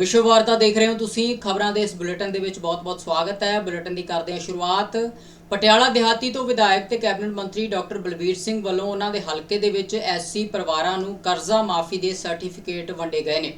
ਵਿਸ਼ਵ ਵਾਰਤਾ ਦੇਖ ਰਹੇ ਹੋ ਤੁਸੀਂ। ਖਬਰਾਂ ਦੇ ਇਸ ਬੁਲੇਟਿਨ ਦੇ ਵਿੱਚ ਬਹੁਤ-ਬਹੁਤ ਸਵਾਗਤ ਹੈ। ਬੁਲੇਟਿਨ ਦੀ ਕਰਦੇ ਹਾਂ ਸ਼ੁਰੂਆਤ। ਪਟਿਆਲਾ ਦਿਹਾਤੀ ਤੋਂ ਵਿਧਾਇਕ ਤੇ ਕੈਬਨਿਟ ਮੰਤਰੀ ਡਾਕਟਰ ਬਲਬੀਰ ਸਿੰਘ ਵੱਲੋਂ ਉਹਨਾਂ ਦੇ ਹਲਕੇ ਦੇ ਵਿੱਚ ਐਸਸੀ ਪਰਿਵਾਰਾਂ ਨੂੰ ਕਰਜ਼ਾ ਮਾਫੀ ਦੇ ਸਰਟੀਫਿਕੇਟ ਵੰਡੇ ਗਏ ਨੇ।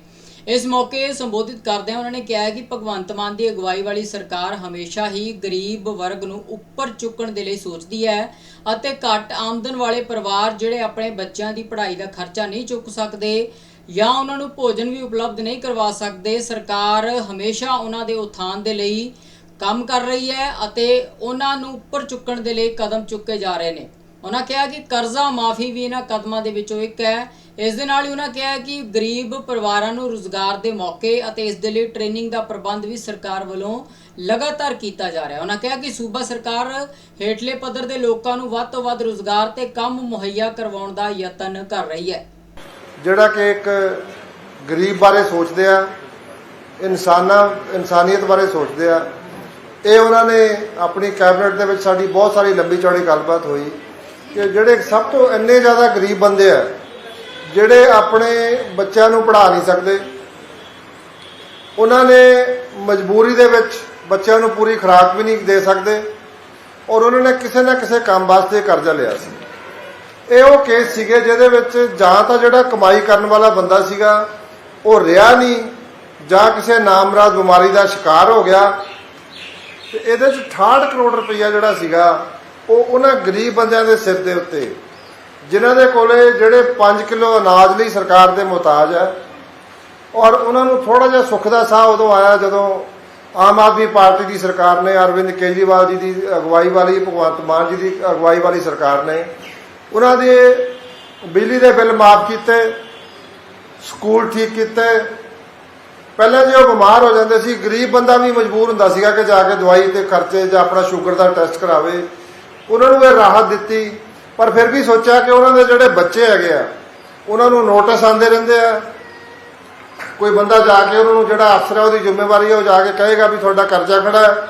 ਇਸ ਮੌਕੇ ਸੰਬੋਧਿਤ ਕਰਦਿਆਂ ਉਹਨਾਂ ਨੇ ਕਿਹਾ ਕਿ ਭਗਵੰਤ ਮਾਨ ਦੀ ਅਗਵਾਈ ਵਾਲੀ ਸਰਕਾਰ ਹਮੇਸ਼ਾ ਹੀ ਗਰੀਬ ਵਰਗ ਨੂੰ ਉੱਪਰ ਚੁੱਕਣ ਦੇ ਲਈ ਸੋਚਦੀ ਹੈ ਅਤੇ ਘੱਟ ਆਮਦਨ ਵਾਲੇ ਪਰਿਵਾਰ ਜਿਹੜੇ ਆਪਣੇ ਬੱਚਿਆਂ ਦੀ ਪੜ੍ਹਾਈ ਦਾ ਖਰਚਾ ਨਹੀਂ ਚੁੱਕ ਸਕਦੇ ਜਾਂ ਉਹਨਾਂ ਨੂੰ ਭੋਜਨ ਵੀ ਉਪਲਬਧ ਨਹੀਂ ਕਰਵਾ ਸਕਦੇ, ਸਰਕਾਰ ਹਮੇਸ਼ਾ ਉਹਨਾਂ ਦੇ ਉਥਾਨ ਦੇ ਲਈ ਕੰਮ ਕਰ ਰਹੀ ਹੈ ਅਤੇ ਉਹਨਾਂ ਨੂੰ ਉੱਪਰ ਚੁੱਕਣ ਦੇ ਲਈ ਕਦਮ ਚੁੱਕੇ ਜਾ ਰਹੇ ਨੇ। ਉਹਨਾਂ ਕਿਹਾ ਕਿ ਕਰਜ਼ਾ ਮਾਫੀ ਵੀ ਇਹਨਾਂ ਕਦਮਾਂ ਦੇ ਵਿੱਚੋਂ ਇੱਕ ਹੈ। ਇਸ ਦੇ ਨਾਲ ਹੀ ਉਹਨਾਂ ਕਿਹਾ ਕਿ ਗਰੀਬ ਪਰਿਵਾਰਾਂ ਨੂੰ ਰੋਜ਼ਗਾਰ ਦੇ ਮੌਕੇ ਅਤੇ ਇਸ ਦੇ ਲਈ ਟ੍ਰੇਨਿੰਗ ਦਾ ਪ੍ਰਬੰਧ ਵੀ ਸਰਕਾਰ ਵੱਲੋਂ ਲਗਾਤਾਰ ਕੀਤਾ ਜਾ ਰਿਹਾ ਹੈ। ਉਹਨਾਂ ਕਿਹਾ ਕਿ ਸੂਬਾ ਸਰਕਾਰ ਹੇਠਲੇ ਪੱਧਰ ਦੇ ਲੋਕਾਂ ਨੂੰ ਵੱਧ ਤੋਂ ਵੱਧ ਰੋਜ਼ਗਾਰ ਤੇ ਕੰਮ ਮੁਹੱਈਆ ਕਰਵਾਉਣ ਦਾ ਯਤਨ ਕਰ ਰਹੀ ਹੈ। ਜਿਹੜਾ ਕਿ ਇੱਕ ਗਰੀਬ ਬਾਰੇ ਸੋਚਦੇ ਆ, ਇਨਸਾਨਾਂ, ਇਨਸਾਨੀਅਤ ਬਾਰੇ ਸੋਚਦੇ ਆ, ਇਹ ਉਹਨਾਂ ਨੇ ਆਪਣੀ ਕੈਬਨਿਟ ਦੇ ਵਿੱਚ ਸਾਡੀ ਬਹੁਤ ਸਾਰੀ ਲੰਬੀ ਚੌੜੀ ਗੱਲਬਾਤ ਹੋਈ ਕਿ ਜਿਹੜੇ ਸਭ ਤੋਂ ਇੰਨੇ ਜ਼ਿਆਦਾ ਗਰੀਬ ਬੰਦੇ ਆ, ਜਿਹੜੇ ਆਪਣੇ ਬੱਚਿਆਂ ਨੂੰ ਪੜ੍ਹਾ ਨਹੀਂ ਸਕਦੇ, ਉਹਨਾਂ ਨੇ ਮਜਬੂਰੀ ਦੇ ਵਿੱਚ ਬੱਚਿਆਂ ਨੂੰ ਪੂਰੀ ਖੁਰਾਕ ਵੀ ਨਹੀਂ ਦੇ ਸਕਦੇ ਔਰ ਉਹਨਾਂ ਨੇ ਕਿਸੇ ਨਾ ਕਿਸੇ ਕੰਮ ਵਾਸਤੇ ਕਰਜ਼ਾ ਲਿਆ ਸੀ। ਇਹ ਉਹ ਕੇਸ ਸੀਗੇ ਜਿਹਦੇ ਵਿੱਚ ਜਾਂ ਤਾਂ ਜਿਹੜਾ ਕਮਾਈ ਕਰਨ ਵਾਲਾ ਬੰਦਾ ਸੀਗਾ, ਉਹ ਰਿਹਾ ਨਹੀਂ, ਜਾਂ ਕਿਸੇ ਨਾਮਰਾਦ ਬਿਮਾਰੀ ਦਾ ਸ਼ਿਕਾਰ ਹੋ ਗਿਆ। ਤੇ ਇਹਦੇ ਚ 68 ਕਰੋੜ ਰੁਪਈਆ ਜਿਹੜਾ ਸੀਗਾ, ਉਹ ਉਹਨਾਂ ਗਰੀਬ ਬੰਦਿਆਂ ਦੇ ਸਿਰ ਦੇ ਉੱਤੇ। ਜਿਨ੍ਹਾਂ ਦੇ ਕੋਲੇ ਜਿਹੜੇ 5 ਕਿਲੋ ਅਨਾਜ ਲਈ ਸਰਕਾਰ ਦੇ ਮੁਹਤਾਜ ਹੈ, ਔਰ ਉਹਨਾਂ ਨੂੰ ਥੋੜਾ ਜਿਹਾ ਸੁੱਖ ਦਾ ਸਾਹ ਉਦੋਂ ਆਇਆ ਜਦੋਂ ਆਮ ਆਦਮੀ ਪਾਰਟੀ ਦੀ ਸਰਕਾਰ ਨੇ, ਅਰਵਿੰਦ ਕੇਜਰੀਵਾਲ ਜੀ ਦੀ ਅਗਵਾਈ ਵਾਲੀ, ਭਗਵੰਤ ਮਾਨ ਜੀ ਦੀ ਅਗਵਾਈ ਵਾਲੀ ਸਰਕਾਰ ਨੇ ਉਹਨਾਂ ਦੇ ਬਿਜਲੀ ਦੇ ਬਿੱਲ ਮਾਫ ਕੀਤੇ, ਸਕੂਲ ਠੀਕ ਕੀਤੇ। ਪਹਿਲਾਂ ਜੇ ਉਹ ਬਿਮਾਰ ਹੋ ਜਾਂਦੇ ਸੀ, ਗਰੀਬ ਬੰਦਾ ਵੀ ਮਜਬੂਰ ਹੁੰਦਾ ਸੀਗਾ ਕਿ ਜਾ ਕੇ ਦਵਾਈ ਤੇ ਖਰਚੇ ਜਾਂ ਆਪਣਾ ਸ਼ੂਗਰ ਦਾ ਟੈਸਟ ਕਰਾਵੇ। ਉਹਨਾਂ ਨੂੰ ਇਹ ਰਾਹਤ ਦਿੱਤੀ, ਪਰ ਫਿਰ ਵੀ ਸੋਚਿਆ ਕਿ ਉਹਨਾਂ ਦੇ ਜਿਹੜੇ ਬੱਚੇ ਹੈਗੇ ਆ, ਉਹਨਾਂ ਨੂੰ ਨੋਟਿਸ ਆਉਂਦੇ ਰਹਿੰਦੇ ਆ। ਕੋਈ ਬੰਦਾ ਜਾ ਕੇ ਉਹਨਾਂ ਨੂੰ ਜਿਹੜਾ ਅਫਸਰ ਹੈ ਉਹਦੀ ਜ਼ਿੰਮੇਵਾਰੀ ਹੈ ਉਹ ਜਾ ਕੇ ਕਹੇਗਾ ਵੀ ਤੁਹਾਡਾ ਕਰਜ਼ਾ ਖੜਾ ਹੈ।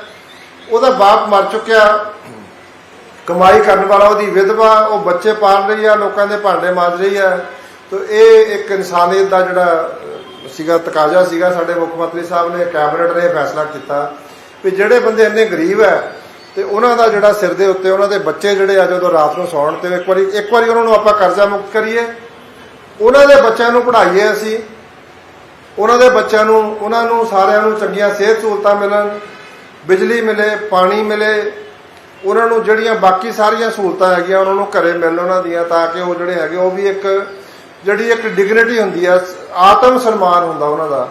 ਉਹਦਾ ਬਾਪ ਮਰ ਚੁੱਕਿਆ। ਕਮਾਈ ਕਰਨ ਵਾਲਾ ਉਹਦੀ ਵਿਧਵਾ, ਉਹ ਬੱਚੇ ਪਾਲ ਰਹੀ ਆ, ਲੋਕਾਂ ਦੇ ਭਾਂਡੇ ਮਾਂਜ ਰਹੀ ਆ। ਤਾਂ ਇਹ ਇੱਕ ਇਨਸਾਨੀਅਤ ਦਾ ਜਿਹੜਾ ਸੀਗਾ, ਤਕਾਜ਼ਾ ਸੀਗਾ। ਸਾਡੇ ਮੁੱਖ ਮੰਤਰੀ ਸਾਹਿਬ ਨੇ ਕੈਬਨਿਟ ਨੇ ਇਹ ਫੈਸਲਾ ਕੀਤਾ ਵੀ ਜਿਹੜੇ ਬੰਦੇ ਇੰਨੇ ਗਰੀਬ ਹੈ ਤੇ ਉਹਨਾਂ ਦਾ ਜਿਹੜਾ ਸਿਰ ਦੇ ਉੱਤੇ, ਉਹਨਾਂ ਦੇ ਬੱਚੇ ਜਿਹੜੇ ਆ, ਜਦੋਂ ਰਾਤ ਨੂੰ ਸੌਣ ਤੇ ਇੱਕ ਵਾਰੀ ਇੱਕ ਵਾਰੀ ਉਹਨਾਂ ਨੂੰ ਆਪਾਂ ਕਰਜ਼ਾ ਮੁਕਤ ਕਰੀਏ। ਉਹਨਾਂ ਦੇ ਬੱਚਿਆਂ ਨੂੰ ਪੜ੍ਹਾਈਏ ਅਸੀਂ। ਉਹਨਾਂ ਦੇ ਬੱਚਿਆਂ ਨੂੰ, ਉਹਨਾਂ ਨੂੰ ਸਾਰਿਆਂ ਨੂੰ ਚੰਗੀਆਂ ਸਿਹਤ ਸਹੂਲਤਾਂ ਮਿਲਣ, ਬਿਜਲੀ ਮਿਲੇ, ਪਾਣੀ ਮਿਲੇ ਉਹਨਾਂ ਨੂੰ ਜਿਹੜੀਆਂ ਬਾਕੀ ਸਾਰੀਆਂ ਸਹੂਲਤਾਂ ਹੈਗੀਆਂ ਉਹਨਾਂ ਨੂੰ ਘਰੇ ਮਿਲਣ ਉਹਨਾਂ ਦੀਆਂ ਤਾਂ ਕਿ ਉਹ ਜਿਹੜੇ ਹੈਗੇ, ਉਹ ਵੀ ਇੱਕ ਜਿਹੜੀ ਇੱਕ ਡਿਗਨਿਟੀ ਹੁੰਦੀ ਹੈ ਆਤਮ ਸਨਮਾਨ ਹੁੰਦਾ ਉਹਨਾਂ ਦਾ।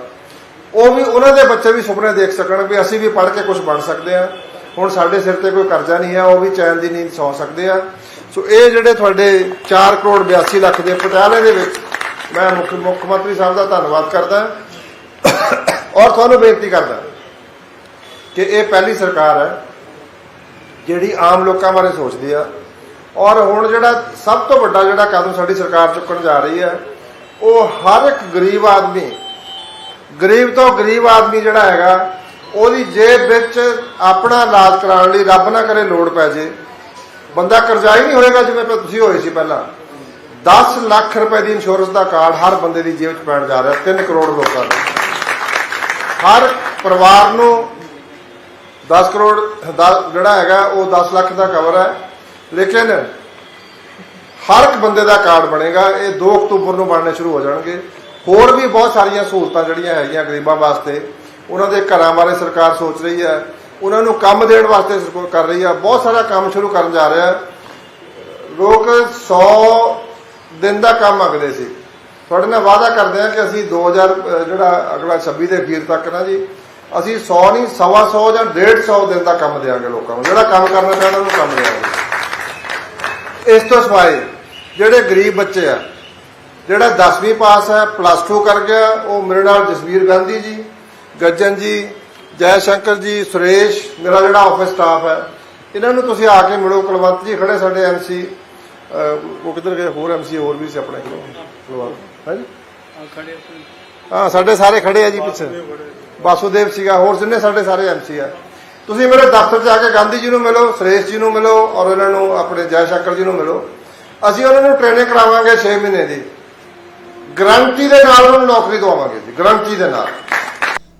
ਉਹ ਵੀ ਉਹਨਾਂ ਦੇ ਬੱਚੇ ਵੀ ਸੁਪਨੇ ਦੇਖ ਸਕਣ ਵੀ ਅਸੀਂ ਵੀ ਪੜ੍ਹ ਕੇ ਕੁਝ ਬਣ ਸਕਦੇ ਆ ਹੁਣ ਸਾਡੇ ਸਿਰ ਤੇ ਕੋਈ ਕਰਜ਼ਾ ਨਹੀਂ ਹੈ ਉਹ ਵੀ ਚੈਨ ਦੀ ਨੀਂਦ ਸੌ ਸਕਦੇ ਆ। ਸੋ ਇਹ ਜਿਹੜੇ ਤੁਹਾਡੇ 4 ਕਰੋੜ 82 ਲੱਖ ਦੇ ਪਟਿਆਲੇ ਦੇ ਵਿੱਚ ਮੈਂ ਮੁੱਖ ਮੁੱਖ ਮੰਤਰੀ ਸਾਹਿਬ ਦਾ ਧੰਨਵਾਦ ਕਰਦਾ। ਔਰ ਤੁਹਾਨੂੰ ਬੇਨਤੀ ਕਰਦਾ ਕਿ ਇਹ ਪਹਿਲੀ ਸਰਕਾਰ ਹੈ ਜਿਹੜੀ ਆਮ ਲੋਕਾਂ ਬਾਰੇ ਸੋਚਦੀ ਆ। ਔਰ ਹੁਣ ਜਿਹੜਾ ਸਭ ਤੋਂ ਵੱਡਾ ਜਿਹੜਾ ਕਦਮ ਸਾਡੀ ਸਰਕਾਰ ਚੁੱਕਣ ਜਾ ਰਹੀ ਹੈ ਉਹ ਹਰ ਇੱਕ ਗਰੀਬ ਆਦਮੀ, ਗਰੀਬ ਤੋਂ ਗਰੀਬ ਆਦਮੀ ਜਿਹੜਾ ਹੈਗਾ, ਉਹਦੀ ਜੇਬ ਵਿੱਚ ਆਪਣਾ ਇਲਾਜ ਕਰਾਉਣ ਲਈ ਰੱਬ ਨਾ ਕਰੇ ਲੋੜ ਪੈ ਜੇ। ਬੰਦਾ ਕਰਜ਼ਾਈ ਨਹੀਂ ਹੋਏਗਾ ਜਿਵੇਂ ਤੁਸੀਂ ਹੋਏ ਸੀ ਪਹਿਲਾਂ। 10 ਲੱਖ ਰੁਪਏ ਦੀ ਇੰਸ਼ੋਰੈਂਸ ਦਾ ਕਾਰਡ ਹਰ ਬੰਦੇ ਦੀ ਜੇਬ 'ਚ ਪੈਣ ਜਾ ਰਿਹਾ 3 ਕਰੋੜ ਲੋਕਾਂ ਦਾ। ਹਰ ਪਰਿਵਾਰ ਨੂੰ 10 ਕਰੋੜ ਦਾ ਜਿਹੜਾ ਹੈਗਾ, ਉਹ 10 ਲੱਖ ਦਾ ਕਵਰ ਹੈ। ਲੇਕਿਨ ਹਰ ਇੱਕ ਬੰਦੇ ਦਾ ਕਾਰਡ ਬਣੇਗਾ, ਇਹ 2 ਅਕਤੂਬਰ ਨੂੰ ਬਣਨੇ ਸ਼ੁਰੂ ਹੋ ਜਾਣਗੇ। ਹੋਰ ਵੀ ਬਹੁਤ ਸਾਰੀਆਂ ਸਹੂਲਤਾਂ ਜਿਹੜੀਆਂ ਹੈਗੀਆਂ ਗਰੀਬਾਂ ਵਾਸਤੇ, ਉਹਨਾਂ ਦੇ ਘਰਾਂ ਬਾਰੇ ਸਰਕਾਰ ਸੋਚ ਰਹੀ ਹੈ। ਉਹਨਾਂ ਨੂੰ ਕੰਮ ਦੇਣ ਵਾਸਤੇ ਸਰਕਾਰ ਕਰ ਰਹੀ ਹੈ। ਬਹੁਤ ਸਾਰਾ ਕੰਮ ਸ਼ੁਰੂ ਕਰਨ ਜਾ ਰਿਹਾ ਹੈ। ਲੋਕ 100 ਦਿਨ ਦਾ ਕੰਮ ਮੰਗਦੇ ਸੀ। ਤੁਹਾਡੇ ਨਾਲ ਵਾਅਦਾ ਕਰਦੇ ਹਾਂ ਕਿ ਅਸੀਂ 2000 ਅਹ, ਜਿਹੜਾ ਅਗਲਾ 26 ਦੇ ਅਖੀਰ ਤੱਕ ਨਾ ਜੀ ਅਸੀਂ 100 ਨਹੀਂ, ਸਵਾ 100 ਜਾਂ 150 ਦਿਨ ਦਾ ਕੰਮ ਦੇਵਾਂਗੇ ਲੋਕਾਂ ਨੂੰ। ਜਿਹੜਾ ਕੰਮ ਕਰਨਾ ਚਾਹੁੰਦਾ ਉਹਨੂੰ ਕੰਮ ਦੇਵਾਂਗੇ ਇਸ ਤੋਂ ਸਿਵਾਏ ਜਿਹੜੇ ਗਰੀਬ ਬੱਚੇ ਆ, ਜਿਹੜਾ 10ਵੀਂ ਪਾਸ ਹੈ ਪਲੱਸ 2 ਕਰ ਗਿਆ, ਉਹ ਮੇਰੇ ਨਾਲ ਜਸਵੀਰ ਗਾਂਧੀ ਜੀ, ਗੱਜਨ ਜੀ, ਜੈ ਸ਼ੰਕਰ ਜੀ, ਸੁਰੇਸ਼, ਮੇਰਾ ਜਿਹੜਾ ਆਫਿਸ ਸਟਾਫ ਹੈ, ਇਹਨਾਂ ਨੂੰ ਤੁਸੀਂ ਆ ਕੇ ਮਿਲੋ। ਕੁਲਵੰਤ ਜੀ ਖੜੇ ਸਾਡੇ ਐਮਸੀ ਉਹ ਕਿੱਧਰ ਗਏ? ਹੋਰ ਐਮਸੀ ਹੋਰ ਵੀ ਸੀ ਆਪਣੇ ਕੋਲ। ਕੁਲਵੰਤ, ਹੈ ਜੀ? ਹਾਂ, ਸਾਡੇ ਸਾਰੇ ਖੜੇ ਆ ਜੀ ਪਿੱਛੇ। ਵਾਸੂਦੇਵ ਸੀਗਾ, ਹੋਰ ਜਿੰਨੇ ਸਾਡੇ ਸਾਰੇ ਐਮਸੀ ਆ। ਤੁਸੀਂ ਮੇਰੇ ਦਫ਼ਤਰ 'ਚ ਆ ਕੇ ਗਾਂਧੀ ਜੀ ਨੂੰ ਮਿਲੋ, ਸੁਰੇਸ਼ ਜੀ ਨੂੰ ਮਿਲੋ ਔਰ ਇਹਨਾਂ ਨੂੰ ਆਪਣੇ ਜੈ ਸ਼ੰਕਰ ਜੀ ਨੂੰ ਮਿਲੋ। ਅਸੀਂ ਉਹਨਾਂ ਨੂੰ ਟ੍ਰੇਨਿੰਗ ਕਰਾਵਾਂਗੇ 6 ਮਹੀਨੇ ਦੀ। ਗਰੰਟੀ ਦੇ ਨਾਲ ਉਹਨਾਂ ਨੂੰ ਨੌਕਰੀ ਦਵਾਵਾਂਗੇ ਜੀ, ਗਰੰਟੀ ਦੇ ਨਾਲ।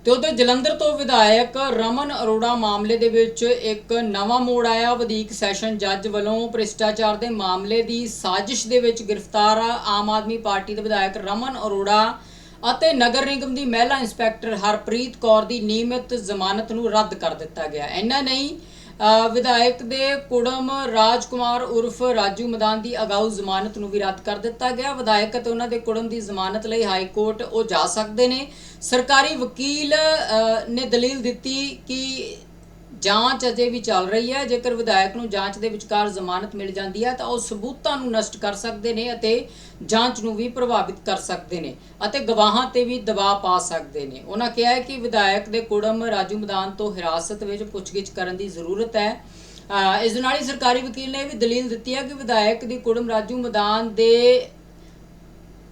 ਤੇ ਉਧਰ ਜਲੰਧਰ ਤੋਂ ਵਿਧਾਇਕ ਰਮਨ ਅਰੋੜਾ ਮਾਮਲੇ ਦੇ ਵਿੱਚ ਇੱਕ ਨਵਾਂ ਮੋੜ ਆਇਆ। ਵਧੀਕ ਸੈਸ਼ਨ ਜੱਜ ਵੱਲੋਂ ਭ੍ਰਿਸ਼ਟਾਚਾਰ ਦੇ ਮਾਮਲੇ ਦੀ ਸਾਜ਼ਿਸ਼ ਦੇ ਵਿੱਚ ਗ੍ਰਿਫਤਾਰ ਆਮ ਆਦਮੀ ਪਾਰਟੀ ਦੇ ਵਿਧਾਇਕ ਰਮਨ ਅਰੋੜਾ। ਅਤੇ ਨਗਰ ਨਿਗਮ ਦੀ ਮਹਿਲਾ ਇੰਸਪੈਕਟਰ ਹਰਪ੍ਰੀਤ ਕੌਰ ਦੀ ਨਿਯਮਿਤ ਜ਼ਮਾਨਤ ਨੂੰ ਰੱਦ ਕਰ ਦਿੱਤਾ ਗਿਆ। ਇੰਨਾ ਨਹੀਂ ਵਿਧਾਇਕ ਦੇ ਕੁੜਮ ਰਾਜਕੁਮਾਰ ਉਰਫ ਰਾਜੂ ਮਦਾਨ ਦੀ ਅਗਾਊ ਜ਼ਮਾਨਤ ਨੂੰ ਵੀ ਰੱਦ ਕਰ ਦਿੱਤਾ ਗਿਆ। ਵਿਧਾਇਕ ਅਤੇ ਉਹਨਾਂ ਦੇ ਕੁੜਮ ਦੀ ਜ਼ਮਾਨਤ ਲਈ ਹਾਈ ਕੋਰਟ ਉਹ ਜਾ ਸਕਦੇ ਨੇ। ਸਰਕਾਰੀ ਵਕੀਲ ਨੇ ਦਲੀਲ ਦਿੱਤੀ ਕਿ ਜਾਂਚ ਅਜੇ ਵੀ ਚੱਲ ਰਹੀ ਹੈ। ਜੇਕਰ ਵਿਧਾਇਕ ਨੂੰ ਜਾਂਚ ਦੇ ਵਿਚਕਾਰ ਜ਼ਮਾਨਤ ਮਿਲ ਜਾਂਦੀ ਹੈ, ਤਾਂ ਉਹ ਸਬੂਤਾਂ ਨੂੰ ਨਸ਼ਟ ਕਰ ਸਕਦੇ ਨੇ ਅਤੇ ਜਾਂਚ ਨੂੰ ਵੀ ਪ੍ਰਭਾਵਿਤ ਕਰ ਸਕਦੇ ਨੇ ਅਤੇ ਗਵਾਹਾਂ ਤੇ ਵੀ ਦਬਾਅ ਪਾ ਸਕਦੇ ਨੇ। ਉਹਨਾਂ ਕਿਹਾ ਹੈ ਕਿ ਵਿਧਾਇਕ ਦੇ ਕੁੜਮ ਰਾਜੂ ਮਦਾਨ ਤੋਂ ਹਿਰਾਸਤ ਵਿੱਚ ਪੁੱਛਗਿੱਛ ਕਰਨ ਦੀ ਜ਼ਰੂਰਤ ਹੈ। ਇਸ ਦੇ ਨਾਲ ਹੀ ਸਰਕਾਰੀ ਵਕੀਲ ਨੇ ਵੀ ਦਲੀਲ ਦਿੱਤੀ ਹੈ ਕਿ ਵਿਧਾਇਕ ਦੀ ਕੁੜਮ ਰਾਜੂ ਮਦਾਨ ਦੇ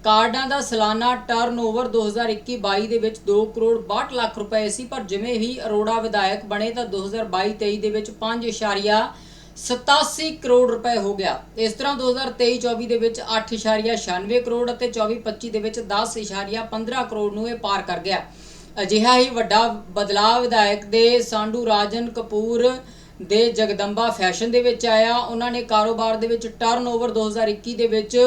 ਕਾਰਡਾਂ ਦਾ ਸਾਲਾਨਾ ਟਰਨਓਵਰ 2021-22 ਦੇ ਵਿੱਚ 2 ਕਰੋੜ 62 ਲੱਖ ਰੁਪਏ ਸੀ, ਪਰ ਜਿਵੇਂ ਹੀ ਅਰੋੜਾ ਵਿਧਾਇਕ ਬਣੇ ਤਾਂ 2022-23 ਦੇ ਵਿੱਚ 5.87 ਕਰੋੜ ਰੁਪਏ ਹੋ ਗਿਆ। ਇਸ ਤਰ੍ਹਾਂ 2023-24 ਦੇ ਵਿੱਚ 8.96 ਕਰੋੜ ਅਤੇ 24-25 ਦੇ ਵਿੱਚ 10.15 ਕਰੋੜ ਨੂੰ ਇਹ ਪਾਰ ਕਰ ਗਿਆ। ਅਜਿਹਾ ਹੀ ਵੱਡਾ ਬਦਲਾਅ ਵਿਧਾਇਕ ਦੇ ਸਾਂਡੂ ਰਾਜਨ ਕਪੂਰ ਦੇ ਜਗਦੰਬਾ ਫੈਸ਼ਨ ਦੇ ਵਿੱਚ ਆਇਆ। ਉਹਨਾਂ ਨੇ ਕਾਰੋਬਾਰ ਦੇ ਵਿੱਚ ਟਰਨਓਵਰ 2021 ਦੇ ਵਿੱਚ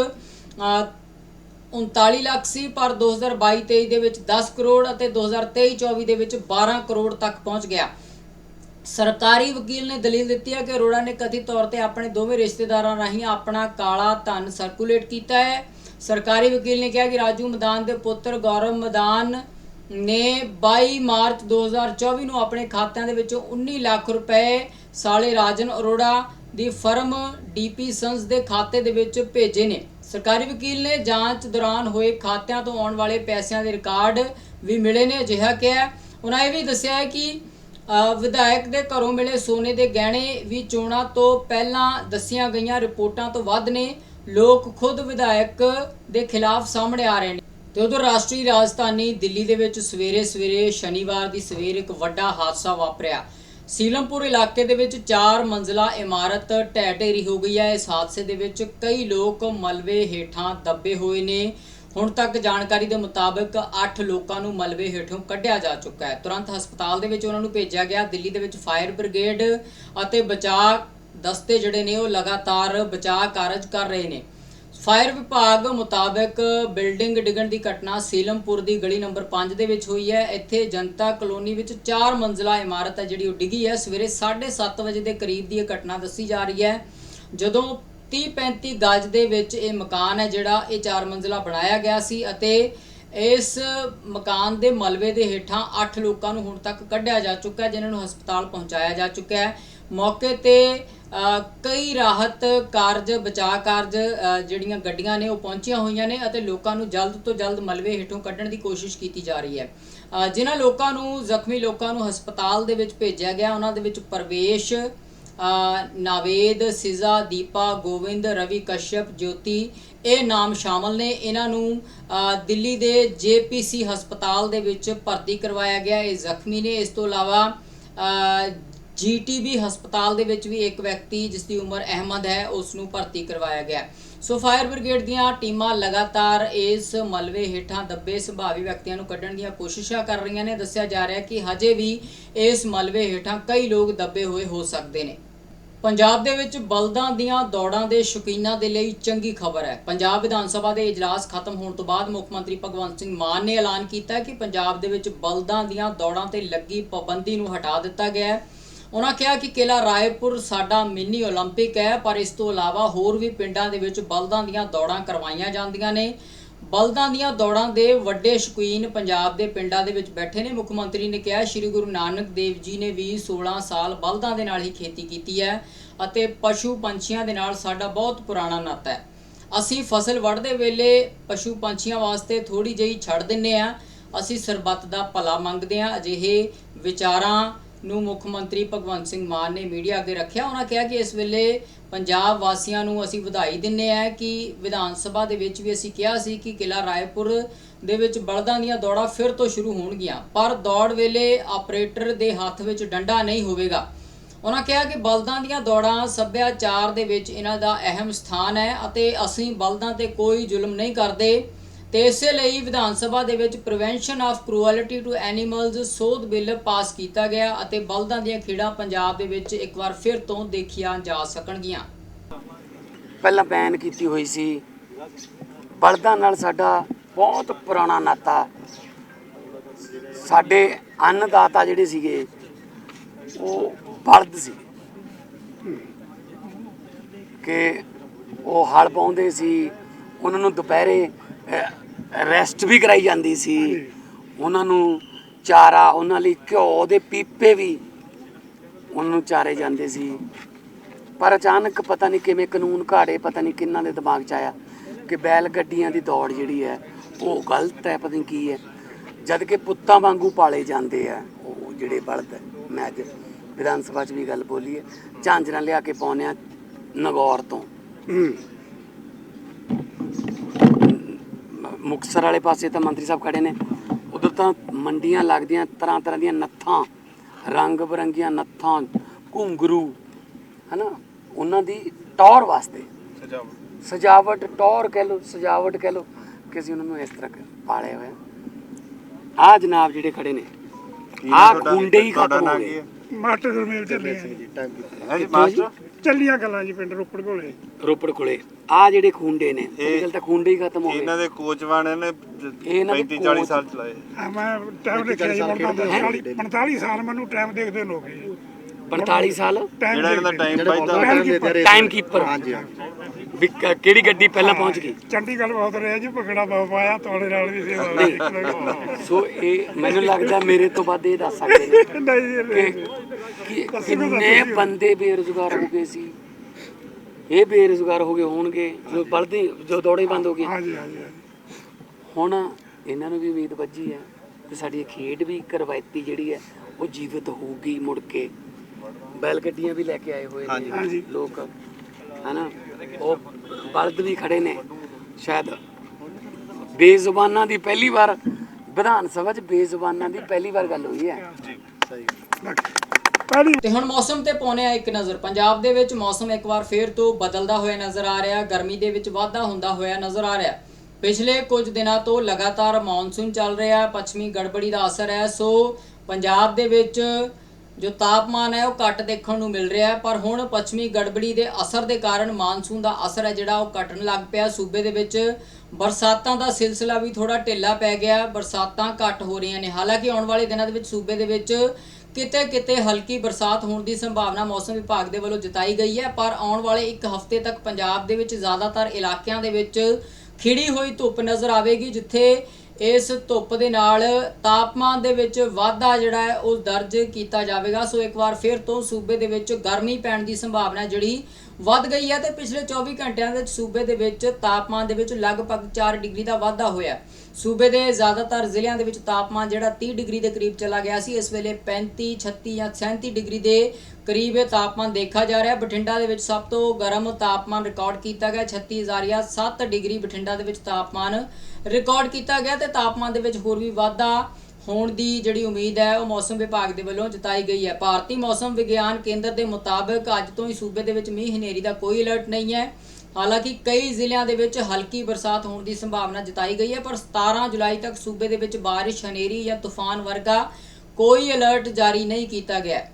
39 ਲੱਖ ਸੀ, ਪਰ 2022-23 ਦੇ ਵਿੱਚ 10 ਕਰੋੜ ਅਤੇ 2023-24 ਦੇ ਵਿੱਚ 12 ਕਰੋੜ ਤੱਕ ਪਹੁੰਚ ਗਿਆ। ਸਰਕਾਰੀ ਵਕੀਲ ਨੇ ਦਲੀਲ ਦਿੱਤੀ ਹੈ ਕਿ ਅਰੋੜਾ ਨੇ ਕਥਿਤ ਤੌਰ ਤੇ ਆਪਣੇ ਦੋਵੇਂ ਰਿਸ਼ਤੇਦਾਰਾਂ ਰਾਹੀਂ ਆਪਣਾ ਕਾਲਾ ਧਨ ਸਰਕੂਲੇਟ ਕੀਤਾ ਹੈ। ਸਰਕਾਰੀ ਵਕੀਲ ਨੇ ਕਿਹਾ ਕਿ ਰਾਜੂ ਮਦਾਨ ਦੇ ਪੁੱਤਰ ਗੌਰਵ ਮਦਾਨ ਨੇ 22 ਮਾਰਚ 2024 ਨੂੰ ਆਪਣੇ ਖਾਤਿਆਂ ਦੇ ਵਿੱਚੋਂ 19 ਲੱਖ ਰੁਪਏ ਸਾਲੇ ਰਾਜਨ ਅਰੋੜਾ ਦੀ ਫਰਮ ਡੀਪੀ ਸੰਸ ਦੇ ਖਾਤੇ ਦੇ ਵਿੱਚ ਭੇਜੇ ਨੇ। ਸਰਕਾਰੀ ਵਕੀਲ ਨੇ ਜਾਂਚ ਦੌਰਾਨ ਹੋਏ ਖਾਤਿਆਂ ਤੋਂ ਆਉਣ ਵਾਲੇ ਪੈਸਿਆਂ ਦੇ ਰਿਕਾਰਡ ਵੀ ਮਿਲੇ ਨੇ, ਅਜਿਹਾ ਕਿਹਾ ਉਹਨਾਂ ਇਹ ਵੀ ਦੱਸਿਆ ਹੈ ਕਿ ਵਿਧਾਇਕ ਦੇ ਘਰੋਂ ਮਿਲੇ ਸੋਨੇ ਦੇ ਗਹਿਣੇ ਵੀ ਚੋਣਾਂ ਤੋਂ ਪਹਿਲਾਂ ਦੱਸੀਆਂ ਗਈਆਂ ਰਿਪੋਰਟਾਂ ਤੋਂ ਵੱਧ ਨੇ। ਲੋਕ ਖੁਦ ਵਿਧਾਇਕ ਦੇ ਖਿਲਾਫ ਸਾਹਮਣੇ ਆ ਰਹੇ ਨੇ। ਤੇ ਉਧਰ ਰਾਸ਼ਟਰੀ ਰਾਜਧਾਨੀ ਦਿੱਲੀ ਦੇ ਵਿੱਚ ਸਵੇਰੇ ਸਵੇਰੇ ਸ਼ਨੀਵਾਰ ਦੀ ਸਵੇਰ ਇੱਕ ਵੱਡਾ ਹਾਦਸਾ ਵਾਪਰਿਆ। ਸੀਲਮਪੁਰ ਇਲਾਕੇ ਦੇ ਵਿੱਚ 4 ਮੰਜ਼ਲਾ ਇਮਾਰਤ ਢਹਿ ਢੇਰੀ ਹੋ ਗਈ ਹੈ। ਇਸ ਹਾਦਸੇ ਦੇ ਵਿੱਚ ਕਈ ਲੋਕ ਮਲਬੇ ਹੇਠਾਂ ਦੱਬੇ ਹੋਏ ਨੇ। ਹੁਣ ਤੱਕ ਜਾਣਕਾਰੀ ਦੇ ਮੁਤਾਬਕ 8 ਲੋਕਾਂ ਨੂੰ ਮਲਬੇ ਹੇਠੋਂ ਕੱਢਿਆ ਜਾ ਚੁੱਕਾ ਹੈ। ਤੁਰੰਤ ਹਸਪਤਾਲ ਦੇ ਵਿੱਚ ਉਹਨਾਂ ਨੂੰ ਭੇਜਿਆ ਗਿਆ। ਦਿੱਲੀ ਦੇ ਵਿੱਚ ਫਾਇਰ ਬ੍ਰਿਗੇਡ ਅਤੇ ਬਚਾਅ ਦਸਤੇ ਜਿਹੜੇ ਨੇ ਉਹ ਲਗਾਤਾਰ ਬਚਾਅ ਕਾਰਜ ਕਰ ਰਹੇ ਨੇ। ਫਾਇਰ ਵਿਭਾਗ ਮੁਤਾਬਕ ਬਿਲਡਿੰਗ ਡਿੱਗਣ ਦੀ ਘਟਨਾ ਸੀਲਮਪੁਰ ਦੀ ਗਲੀ ਨੰਬਰ 5 ਦੇ ਵਿੱਚ ਹੋਈ ਹੈ। ਇੱਥੇ ਜਨਤਾ ਕਲੋਨੀ ਵਿੱਚ 4 ਮੰਜ਼ਲਾ ਇਮਾਰਤ ਹੈ ਜਿਹੜੀ ਉਹ ਡਿੱਗੀ ਹੈ। ਸਵੇਰੇ 7:30 ਵਜੇ ਦੇ ਕਰੀਬ ਦੀ ਇਹ ਘਟਨਾ ਦੱਸੀ ਜਾ ਰਹੀ ਹੈ। ਜਦੋਂ 30-35 ਗਜ ਦੇ ਵਿੱਚ ਇਹ ਮਕਾਨ ਹੈ ਜਿਹੜਾ ਇਹ 4 ਮੰਜ਼ਲਾ ਬਣਾਇਆ ਗਿਆ ਸੀ ਅਤੇ ਇਸ ਮਕਾਨ ਦੇ ਮਲਬੇ ਦੇ ਹੇਠਾਂ 8 ਲੋਕਾਂ ਨੂੰ ਹੁਣ ਤੱਕ ਕੱਢਿਆ ਜਾ ਚੁੱਕਾ ਹੈ, ਜਿਨ੍ਹਾਂ ਨੂੰ ਹਸਪਤਾਲ ਪਹੁੰਚਾਇਆ ਜਾ ਚੁੱਕਾ ਹੈ। ਮੌਕੇ ਤੇ ਕਈ ਰਾਹਤ ਕਾਰਜ, ਬਚਾਅ ਕਾਰਜ ਜਿਹੜੀਆਂ ਗੱਡੀਆਂ ਨੇ, ਉਹ ਪਹੁੰਚੀਆਂ ਹੋਈਆਂ ਨੇ ਅਤੇ ਲੋਕਾਂ ਨੂੰ ਜਲਦ ਤੋਂ ਜਲਦ ਮਲਬੇ ਹੇਠੋਂ ਕੱਢਣ ਦੀ ਕੋਸ਼ਿਸ਼ ਕੀਤੀ ਜਾ ਰਹੀ ਹੈ। ਜਿਨ੍ਹਾਂ ਲੋਕਾਂ ਨੂੰ, ਜ਼ਖਮੀ ਲੋਕਾਂ ਨੂੰ ਹਸਪਤਾਲ ਦੇ ਵਿੱਚ ਭੇਜਿਆ ਗਿਆ, ਉਹਨਾਂ ਦੇ ਵਿੱਚ ਪਰਵੇਸ਼ ਨਾਵੇਦ, ਸਿਜ਼ਾ, ਦੀਪਾ, ਗੋਵਿੰਦ, ਰਵੀ ਕਸ਼ਯਪ, ਜੋਤੀ, ਇਹ ਨਾਮ ਸ਼ਾਮਲ ਨੇ। ਇਹਨਾਂ ਨੂੰ ਦਿੱਲੀ ਦੇ ਜੇਪੀਸੀ ਹਸਪਤਾਲ ਦੇ ਵਿੱਚ ਭਰਤੀ ਕਰਵਾਇਆ ਗਿਆ। ਇਹ ਜ਼ਖਮੀ ਨੇ। ਇਸ ਤੋਂ ਇਲਾਵਾ ਜੀਟੀਬੀ ਹਸਪਤਾਲ ਦੇ ਵਿੱਚ ਵੀ ਇੱਕ ਵਿਅਕਤੀ ਜਿਸ ਦੀ ਉਮਰ ਅਹਿਮਦ ਹੈ, ਉਸ ਨੂੰ ਭਰਤੀ ਕਰਵਾਇਆ ਗਿਆ ਸੋ ਫਾਇਰ ਬ੍ਰਿਗੇਡ ਦੀਆਂ ਟੀਮਾਂ ਲਗਾਤਾਰ ਇਸ ਮਲਵੇ ਹੇਠਾਂ ਦੱਬੇ ਸੰਭਾਵੀ ਵਿਅਕਤੀਆਂ ਨੂੰ ਕੱਢਣ ਦੀਆਂ ਕੋਸ਼ਿਸ਼ਾਂ ਕਰ ਰਹੀਆਂ ਨੇ। ਦੱਸਿਆ ਜਾ ਰਿਹਾ ਕਿ ਹਜੇ ਵੀ ਇਸ ਮਲਬੇ ਹੇਠਾਂ ਕਈ ਲੋਕ ਦੱਬੇ ਹੋਏ ਹੋ ਸਕਦੇ ਨੇ। ਪੰਜਾਬ ਦੇ ਵਿੱਚ ਬਲਦਾਂ ਦੀਆਂ ਦੌੜਾਂ ਦੇ ਸ਼ੌਕੀਨਾਂ ਦੇ ਲਈ ਚੰਗੀ ਖਬਰ ਹੈ। ਪੰਜਾਬ ਵਿਧਾਨ ਸਭਾ ਦੇ ਇਜਲਾਸ ਖਤਮ ਹੋਣ ਤੋਂ ਬਾਅਦ ਮੁੱਖ ਮੰਤਰੀ ਭਗਵੰਤ ਸਿੰਘ ਮਾਨ ਨੇ ਐਲਾਨ ਕੀਤਾ ਕਿ ਪੰਜਾਬ ਦੇ ਵਿੱਚ ਬਲਦਾਂ ਦੀਆਂ ਦੌੜਾਂ ਤੇ ਲੱਗੀ ਪਾਬੰਦੀ ਨੂੰ ਹਟਾ ਦਿੱਤਾ ਗਿਆ ਹੈ। ਉਹਨਾਂ ਕਿਹਾ ਕਿ ਕਿਲਾ ਰਾਏਪੁਰ ਸਾਡਾ ਮਿੰਨੀ 올림픽 ਹੈ ਪਰ ਇਸ ਤੋਂ ਇਲਾਵਾ ਹੋਰ ਵੀ ਪਿੰਡਾਂ ਦੇ ਵਿੱਚ ਬਲਦਾਂ ਦੀਆਂ ਦੌੜਾਂ ਕਰਵਾਈਆਂ ਜਾਂਦੀਆਂ ਨੇ ਬਲਦਾਂ ਦੀਆਂ ਦੌੜਾਂ ਦੇ ਵੱਡੇ ਸ਼ੌਕੀਨ ਪੰਜਾਬ ਦੇ ਪਿੰਡਾਂ ਦੇ ਵਿੱਚ ਬੈਠੇ ਨੇ ਮੁੱਖ ਮੰਤਰੀ ਨੇ ਕਿਹਾ ਸ੍ਰੀ ਗੁਰੂ ਨਾਨਕ ਦੇਵ ਜੀ ਨੇ ਵੀ 16 ਸਾਲ ਬਲਦਾਂ ਦੇ ਨਾਲ ਹੀ ਖੇਤੀ ਕੀਤੀ ਹੈ ਅਤੇ ਪਸ਼ੂ ਪੰਛੀਆਂ ਦੇ ਨਾਲ ਸਾਡਾ ਬਹੁਤ ਪੁਰਾਣਾ ਨਾਤਾ ਹੈ ਅਸੀਂ ਫਸਲ ਵੱਢਦੇ ਵੇਲੇ ਪਸ਼ੂ ਪੰਛੀਆਂ ਵਾਸਤੇ ਥੋੜੀ ਜਿਹੀ ਛੱਡ ਦਿੰਨੇ ਆ ਅਸੀਂ ਸਰਬੱਤ ਦਾ ਭਲਾ ਮੰਗਦੇ ਆ ਅਜਿਹੇ ਵਿਚਾਰਾਂ ਨੂੰ ਮੁੱਖ ਮੰਤਰੀ ਭਗਵੰਤ ਸਿੰਘ ਮਾਨ ਨੇ ਮੀਡੀਆ ਅੱਗੇ ਰੱਖਿਆ। ਉਹਨਾਂ ਕਿਹਾ ਕਿ ਇਸ ਵੇਲੇ ਪੰਜਾਬ ਵਾਸੀਆਂ ਨੂੰ ਅਸੀਂ ਵਧਾਈ ਦਿੰਨੇ ਆ ਕਿ ਵਿਧਾਨ ਸਭਾ ਦੇ ਵਿੱਚ ਵੀ ਅਸੀਂ ਕਿਹਾ ਸੀ ਕਿ ਕਿਲਾ ਰਾਏਪੁਰ ਦੇ ਵਿੱਚ ਬਲਦਾਂ ਦੀਆਂ ਦੌੜਾਂ ਫਿਰ ਤੋਂ ਸ਼ੁਰੂ ਹੋਣਗੀਆਂ, ਪਰ ਦੌੜ ਵੇਲੇ ਆਪਰੇਟਰ ਦੇ ਹੱਥ ਵਿੱਚ ਡੰਡਾ ਨਹੀਂ ਹੋਵੇਗਾ। ਉਹਨਾਂ ਕਿਹਾ ਕਿ ਬਲਦਾਂ ਦੀਆਂ ਦੌੜਾਂ ਸੱਭਿਆਚਾਰ ਦੇ ਵਿੱਚ ਇਹਨਾਂ ਦਾ ਅਹਿਮ ਸਥਾਨ ਹੈ ਅਤੇ ਅਸੀਂ ਬਲਦਾਂ ਤੇ ਕੋਈ ਜ਼ੁਲਮ ਨਹੀਂ ਕਰਦੇ। ਤੇ ਇਸੇ ਲਈ ਵਿਧਾਨ ਸਭਾ ਦੇ ਵਿੱਚ prevention of cruelty to animals ਸੋਧ ਬਿੱਲ ਪਾਸ ਕੀਤਾ ਗਿਆ ਅਤੇ ਬਲਦਾਂ ਦੀਆਂ ਖੇਡਾਂ ਪੰਜਾਬ ਦੇ ਵਿੱਚ ਇੱਕ ਵਾਰ ਫਿਰ ਤੋਂ ਦੇਖੀਆਂ ਜਾ ਸਕਣਗੀਆਂ। ਪਹਿਲਾਂ ਬੈਨ ਕੀਤੀ ਹੋਈ ਸੀ। ਬਲਦਾਂ ਨਾਲ ਸਾਡਾ ਬਹੁਤ ਪੁਰਾਣਾ ਨਾਤਾ। ਸਾਡੇ ਅੰਨਦਾਤਾ ਜਿਹੜੇ ਸੀਗੇ, ਉਹ ਬਲਦ ਸੀ। ਕਿ ਉਹ ਹਲ ਪਾਉਂਦੇ ਸੀ। ਉਹਨਾਂ ਨੂੰ ਦੁਪਹਿਰੇ ਰੈਸਟ ਵੀ ਕਰਾਈ ਜਾਂਦੀ ਸੀ। ਉਹਨਾਂ ਨੂੰ ਚਾਰਾ, ਉਹਨਾਂ ਲਈ ਘਿਓ ਦੇ ਪੀਪੇ ਵੀ ਉਹਨਾਂ ਨੂੰ ਚਾਰੇ ਜਾਂਦੇ ਸੀ। ਪਰ ਅਚਾਨਕ ਪਤਾ ਨਹੀਂ ਕਿਵੇਂ ਕਾਨੂੰਨ ਘਾੜੇ, ਪਤਾ ਨਹੀਂ ਕਿੰਨਾਂ ਦੇ ਦਿਮਾਗ 'ਚ ਆਇਆ ਕਿ ਬੈਲ ਗੱਡੀਆਂ ਦੀ ਦੌੜ ਜਿਹੜੀ ਹੈ, ਉਹ ਗਲਤ ਹੈ, ਪਤਾ ਨਹੀਂ ਕੀ ਹੈ। ਜਦ ਕਿ ਪੁੱਤਾਂ ਵਾਂਗੂ ਪਾਲੇ ਜਾਂਦੇ ਆ, ਉਹ ਜਿਹੜੇ ਬਲਦ ਹੈ। ਮੈਂ ਅੱਜ ਵਿਧਾਨ ਸਭਾ 'ਚ ਵੀ ਗੱਲ ਬੋਲੀ ਹੈ। ਝਾਂਜਰਾਂ ਲਿਆ ਕੇ ਪਾਉਂਦੇ ਆ ਨਗੌਰ ਤੋਂ। ਮ- ਮੁਕਤਸਰ ਵਾਲੇ ਪਾਸੇ ਤਾਂ ਮੰਤਰੀ ਸਾਹਿਬ ਖੜੇ ਨੇ। ਉਧਰ ਤਾਂ ਮੰਡੀਆਂ ਲੱਗਦੀਆਂ ਤਰ੍ਹਾਂ ਤਰ੍ਹਾਂ ਦੀਆਂ ਨੱਥਾਂ ਰੰਗ ਬਰੰਗੀਆਂ ਨੱਥਾਂ ਘੁੰਗਰੂ ਹਨਾ? ਉਹਨਾਂ ਦੀ ਟੌਰ ਵਾਸਤੇ। ਸਜਾਵਟ। ਟੌਰ ਕਹਿ ਲੋ ਸਜਾਵਟ ਕਹਿ ਲੋ ਕਿ ਅਸੀਂ ਉਹਨਾਂ ਨੂੰ ਇਸ ਤਰ੍ਹਾਂ ਪਾਲੇ ਹੋਏ ਆ ਜਨਾਬ ਜਿਹੜੇ ਖੜੇ ਨੇ। ਆ ਖੁੰਡੇ ਹੀ ਖਤਮ ਹੋ ਗਏ। ਮਾਸਟਰ ਗੁਰਮੇਲ ਚੱਲੀਆਂ ਹਾਂਜੀ ਮਾਸਟਰ? ਚੱਲੀਆਂ ਗੱਲਾਂ ਜੀ ਪਿੰਡ ਰੋਪੜ ਕੋਲੇ। ਰੋਪੜ ਕੋਲੇ। ਆ ਜਿਹੜੇ ਖੁੰਡੇ ਨੇ ਇਹ- ਗੱਲ ਤਾਂ ਖੁੰਡੇ ਹੀ ਖਤਮ ਹੋ ਗਏ। ਇਹਨਾਂ ਦੇ ਕੋਚਵਾਨ ਨੇ ਇਹਨਾਂ ਦੇ 35 40 ਕੋਚ- ਸਾਲ ਚਲਾਏ। ਆ ਮੈਂ ਟਾਈਮ ਦੇਖਿਆ ਜੀ ਮੁੰਡਾ 45 45 ਸਾਲ ਮੈਨੂੰ ਟਾਈਮ ਦੇਖਦੇ ਗਏ 45 ਸਾਲ? ਟਾਈਮ ਜਿਹੜਾ ਇਹਨਾਂ ਦਾ ਟਾਈਮ ਪਾਈਦਾ ਟਾਈਮ ਕੀਪਰ ਵੀ ਕ- ਕਿਹੜੀ ਗੱਡੀ ਪਹਿਲਾਂ ਪਹੁੰਚ ਗਈ? ਚੰਡੀਗੜ੍ਹ ਬਹੁਤ ਰਿਹਾ ਜੀ ਭਗੜਾ ਬਹੁਤ ਪਾਇਆ ਤੁਹਾਡੇ ਨਾਲ ਵੀ ਸੇਵਾ ਨਹੀਂ। ਸੋ ਇਹ ਮੈਨੂੰ ਲੱਗਦਾ ਮੇਰੇ ਤੋਂ ਵੱਧ ਇਹ ਦੱਸ ਸਕਦੇ ਨੇ ਨਹੀਂ ਕਿ ਕਿੰਨੇ ਬੰਦੇ ਬੇਰੁਜ਼ਗਾਰ ਹੋ ਗਏ ਸੀ? ਇਹ ਬੇਰੁਜ਼ਗਾਰ ਹੋ ਗਏ ਹੋਣਗੇ ਜੋ ਬਲਦੇ ਜੋ ਦੌੜੇ ਬੰਦ ਹੋ ਗਏ। ਹਾਂਜੀ ਹਾਂਜੀ ਹਾਂਜੀ। ਹੁਣ ਇਹਨਾਂ ਨੂੰ ਵੀ ਉਮੀਦ ਵੱਜੀ ਹੈ ਕਿ ਸਾਡੀ ਇਹ ਖੇਡ ਵੀ ਇੱਕ ਰਵਾਇਤੀ ਜਿਹੜੀ ਹੈ ਉਹ ਜੀਵਤ ਹੋਊਗੀ ਮੁੜ ਕੇ। ਬੈਲ ਗੱਡੀਆਂ ਵੀ ਲੈ ਕੇ ਆਏ ਹੋਏ ਨੇ ਹਾਂਜੀ। ਲੋਕ ਹਨਾ? ਉਹ ਬਲਦ ਵੀ ਖੜੇ ਨੇ, ਸ਼ਾਇਦ ਬੇਜ਼ੁਬਾਨਾਂ ਦੀ ਪਹਿਲੀ ਵਾਰ, ਵਿਧਾਨ ਸਭਾ 'ਚ ਬੇਜ਼ੁਬਾਨਾਂ ਦੀ ਪਹਿਲੀ ਵਾਰ ਗੱਲ ਹੋਈ ਹੈ। ਪਹਿਲੀ ਤੇ ਹੁਣ ਮੌਸਮ ਤੇ ਪਾਉਣੇ ਆ ਇੱਕ ਨਜ਼ਰ। ਪੰਜਾਬ ਦੇ ਵਿੱਚ ਮੌਸਮ ਇੱਕ ਵਾਰ ਫੇਰ ਤੋਂ ਬਦਲਦਾ ਹੋਇਆ ਨਜ਼ਰ ਆ ਰਿਹਾ। ਗਰਮੀ ਦੇ ਵਿੱਚ ਵਾਧਾ ਹੁੰਦਾ ਹੋਇਆ ਨਜ਼ਰ ਆ ਰਿਹਾ। ਪਿਛਲੇ ਕੁਝ ਦਿਨਾਂ ਤੋਂ ਲਗਾਤਾਰ ਮੌਨਸੂਨ ਚੱਲ ਰਿਹਾ। ਹੈ ਪੱਛਮੀ ਗੜਬੜੀ ਦਾ ਅਸਰ ਹੈ। ਸੋ ਪੰਜਾਬ ਦੇ ਵਿੱਚ ਜੋ ਤਾਪਮਾਨ ਹੈ ਉਹ ਘੱਟ ਦੇਖਣ ਨੂੰ ਮਿਲ ਰਿਹਾ ਹੈ, ਪਰ ਹੁਣ ਪੱਛਮੀ ਗੜਬੜੀ ਦੇ ਅਸਰ ਦੇ ਕਾਰਨ ਮਾਨਸੂਨ ਦਾ ਅਸਰ ਹੈ ਜਿਹੜਾ ਉਹ ਘਟਣ ਲੱਗ ਪਿਆ। ਸੂਬੇ ਦੇ ਵਿੱਚ ਬਰਸਾਤਾਂ ਦਾ ਸਿਲਸਿਲਾ ਵੀ ਥੋੜਾ ਢਿੱਲਾ ਪੈ ਗਿਆ, ਬਰਸਾਤਾਂ ਘੱਟ ਹੋ ਰਹੀਆਂ ਨੇ। ਹਾਲਾਂਕਿ ਆਉਣ ਵਾਲੇ ਦਿਨਾਂ ਦੇ ਵਿੱਚ ਸੂਬੇ ਦੇ ਵਿੱਚ ਕਿਤੇ ਕਿਤੇ ਹਲਕੀ ਬਰਸਾਤ ਹੋਣ ਦੀ ਸੰਭਾਵਨਾ ਮੌਸਮ ਵਿਭਾਗ ਦੇ ਵੱਲੋਂ ਜਤਾਈ ਗਈ ਹੈ, ਪਰ ਆਉਣ ਵਾਲੇ ਇੱਕ ਹਫ਼ਤੇ ਤੱਕ ਪੰਜਾਬ ਦੇ ਵਿੱਚ ਜ਼ਿਆਦਾਤਰ ਇਲਾਕਿਆਂ ਦੇ ਵਿੱਚ ਖਿੜੀ ਹੋਈ ਧੁੱਪ ਨਜ਼ਰ ਆਵੇਗੀ, ਜਿੱਥੇ ਇਸ ਧੁੱਪ ਦੇ ਨਾਲ ਤਾਪਮਾਨ ਦੇ ਵਿੱਚ ਵਾਧਾ ਜਿਹੜਾ ਹੈ, ਉਹ ਦਰਜ ਕੀਤਾ ਜਾਵੇਗਾ। ਸੋ ਇੱਕ ਵਾਰ ਫਿਰ ਤੋਂ ਸੂਬੇ ਦੇ ਵਿੱਚ ਗਰਮੀ ਪੈਣ ਦੀ ਸੰਭਾਵਨਾ ਜਿਹੜੀ ਵੱਧ ਗਈ ਹੈ ਤੇ ਪਿਛਲੇ 24 ਘੰਟਿਆਂ ਦੇ ਵਿੱਚ ਸੂਬੇ ਦੇ ਵਿੱਚ ਤਾਪਮਾਨ ਦੇ ਵਿੱਚ ਲਗਭਗ 4 ਡਿਗਰੀ ਦਾ ਵਾਧਾ ਹੋਇਆ ਸੂਬੇ ਦੇ ਜ਼ਿਆਦਾਤਰ ਜ਼ਿਲ੍ਹਿਆਂ ਦੇ ਵਿੱਚ ਤਾਪਮਾਨ ਜਿਹੜਾ 30 ਡਿਗਰੀ ਦੇ ਕਰੀਬ ਚਲਾ ਗਿਆ ਸੀ। ਇਸ ਵੇਲੇ 35 36 ਜਾਂ 37 ਡਿਗਰੀ ਦੇ ਕਰੀਬ ਇਹ ਤਾਪਮਾਨ ਦੇਖਿਆ ਜਾ ਰਿਹਾ ਬਠਿੰਡਾ ਦੇ ਵਿੱਚ ਸਭ ਤੋਂ ਗਰਮ ਤਾਪਮਾਨ ਰਿਕਾਰਡ ਕੀਤਾ ਗਿਆ 36000 7 ਡਿਗਰੀ ਬਠਿੰਡਾ ਦੇ ਵਿੱਚ ਤਾਪਮਾਨ ਰਿਕਾਰਡ ਕੀਤਾ ਗਿਆ ਤੇ ਤਾਪਮਾਨ ਦੇ ਵਿੱਚ ਹੋਰ ਵੀ ਵਾਧਾ ਹੋਣ ਦੀ ਜਿਹੜੀ ਉਮੀਦ ਹੈ, ਉਹ ਮੌਸਮ ਵਿਭਾਗ ਦੇ ਵੱਲੋਂ ਜਤਾਈ ਗਈ ਹੈ। ਭਾਰਤੀ ਮੌਸਮ ਵਿਗਿਆਨ ਕੇਂਦਰ ਦੇ ਮੁਤਾਬਕ ਅੱਜ ਤੋਂ ਹੀ ਸੂਬੇ ਦੇ ਵਿੱਚ ਮੀਂਹ ਹਨੇਰੀ ਦਾ ਕੋਈ ਅਲਰਟ ਨਹੀਂ ਹੈ। ਹਾਲਾਂਕਿ ਕਈ ਜ਼ਿਲ੍ਹਿਆਂ ਦੇ ਵਿੱਚ ਹਲਕੀ ਬਰਸਾਤ ਹੋਣ ਦੀ ਸੰਭਾਵਨਾ ਜਤਾਈ ਗਈ ਹੈ, ਪਰ 17 ਜੁਲਾਈ ਤੱਕ ਸੂਬੇ ਦੇ ਵਿੱਚ ਬਾਰਿਸ਼, ਹਨੇਰੀ ਜਾਂ ਤੂਫਾਨ ਵਰਗਾ ਕੋਈ ਅਲਰਟ ਜਾਰੀ ਨਹੀਂ ਕੀਤਾ ਗਿਆ